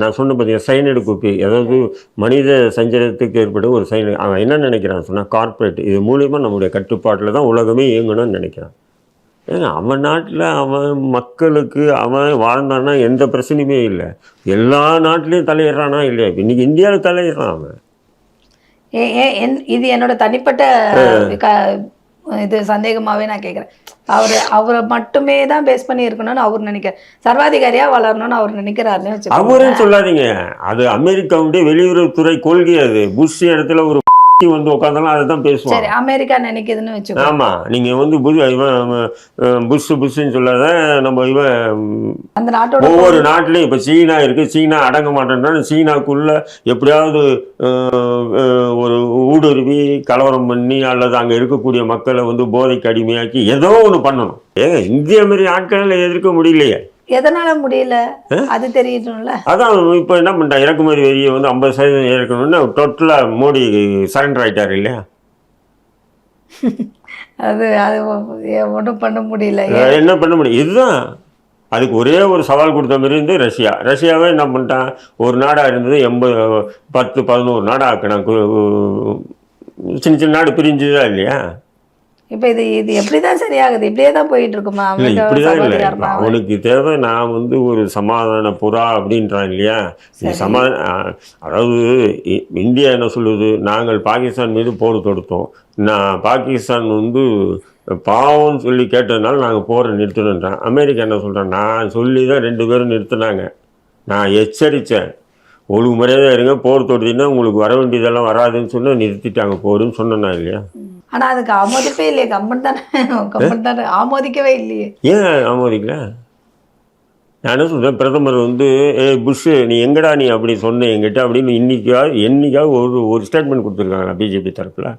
நான் சொன்ன பார்த்தீங்கன்னா சைனடு குப்பி அதாவது மனித சஞ்சலத்துக்கு ஏற்படும் ஒரு சைனடு அவன் என்ன நினைக்கிறான் சொன்னால் கார்ப்பரேட் இது மூலிமா நம்முடைய கட்டுப்பாட்டில் தான் உலகமே இயங்கணும்னு நினைக்கிறான். ஏங்க அவன் நாட்டில் அவன் மக்களுக்கு அவன் வாழ்ந்தான்னா எந்த பிரச்சனையுமே இல்லை. எல்லா நாட்டிலையும் தலையிடுறானா இல்லையா? இன்னைக்கு இந்தியாவில் தலையிடுறான் அவன். இது என்னோட தனிப்பட்ட இது சந்தேகமாவே நான் கேட்குறேன் அவர் அவரை மட்டுமே தான் பேஸ் பண்ணி இருக்கணும்னு அவர் நினைக்கிற சர்வாதிகாரியா வளரணும்னு அவர் நினைக்கிறாருன்னு அவருன்னு சொல்லாதீங்க. அது அமெரிக்காவுடைய வெளியுறவுத்துறை கொள்கை அது. புஷ் இடத்துல ஒரு வந்து உட்காந்தாலும் அதை தான் பேசுவான் சரி அமெரிக்கா நினைக்குதுன்னு வச்சுக்கோ ஆமா நீங்க வந்து புஷ் இவன் புஷ் புஷ்ன்னு சொல்லாத நம்ம இவன் அந்த நாட்டோட ஒவ்வொரு நாட்டிலையும் இப்போ சீனா இருக்கு சீனா அடங்க மாட்டேன்றான்னு சீனாக்குள்ள எப்படியாவது ஒரு ஊடுருவி கலவரம் பண்ணி அல்லது அங்கே இருக்கக்கூடிய மக்களை வந்து போதைக்கு அடிமையாக்கி ஏதோ ஒன்று பண்ணணும். ஏங்க இந்திய மாதிரி ஆட்களால் எதிர்க்க முடியலையே. எதனால முடியல? அது தெரியணும்ல அதான் இப்போ என்ன பண்ணிட்டான் இறக்குமதி வரியை வந்து ஐம்பது சதவீதம் இறக்கணும்னு டோட்டலாக மோடி சரண்டர் ஆயிட்டார் இல்லையா? அது அது ஒன்றும் பண்ண முடியல. என்ன பண்ண முடியும் இதுதான். அதுக்கு ஒரே ஒரு சவால் கொடுத்த மாதிரி இருந்து ரஷ்யா. ரஷ்யாவே என்ன பண்ணிட்டான்? ஒரு நாடாக இருந்தது எண்பது பத்து பதினோரு நாடாக ஆக்கினான் சின்ன சின்ன நாடு பிரிஞ்சுதா இல்லையா? இப்போ இது இது எப்படிதான் சரியாகுது? இப்படியே தான் போயிட்டு இருக்குமா இல்லை. அவனுக்கு தேவை நான் வந்து ஒரு சமாதான புறா அப்படின்றான் இல்லையா? சமா அதாவது இந்தியா என்ன சொல்லுது? நாங்கள் பாகிஸ்தான் மீது போர் தொடுத்தோம். நான் பாகிஸ்தான் வந்து பாவம்னு சொல்லி கேட்டதுனால நாங்கள் போரை நிறுத்தணுன்றான் அமெரிக்கா என்ன சொல்கிறான் நான் சொல்லி தான் ரெண்டு பேரும் நிறுத்தினாங்க. நான் எச்சரித்தேன் ஒழுங்கு மரியாதை இருங்க போர் தொடுத்தீங்கன்னா உங்களுக்கு வர வேண்டியதெல்லாம் வராதுன்னு சொன்னா நிறுத்திட்டாங்க போருன்னு சொன்னேன்னா இல்லையா? ஆனா அதுக்கு ஆமோதிப்பே இல்லையே. கம்மன் தானே. கம்மன் தானே. ஆமோதிக்கவே இல்லையே. ஏன் ஆமோதிக்கல? நான் என்ன சொல்கிறேன் பிரதமர் வந்து ஏ புஷ் நீ எங்கடா நீ? அப்படி சொன்ன எங்கிட்ட அப்படின்னு இன்னைக்காவது என்னைக்காவது ஒரு ஒரு ஸ்டேட்மெண்ட் கொடுத்துருக்காங்க பிஜேபி தரப்பில்.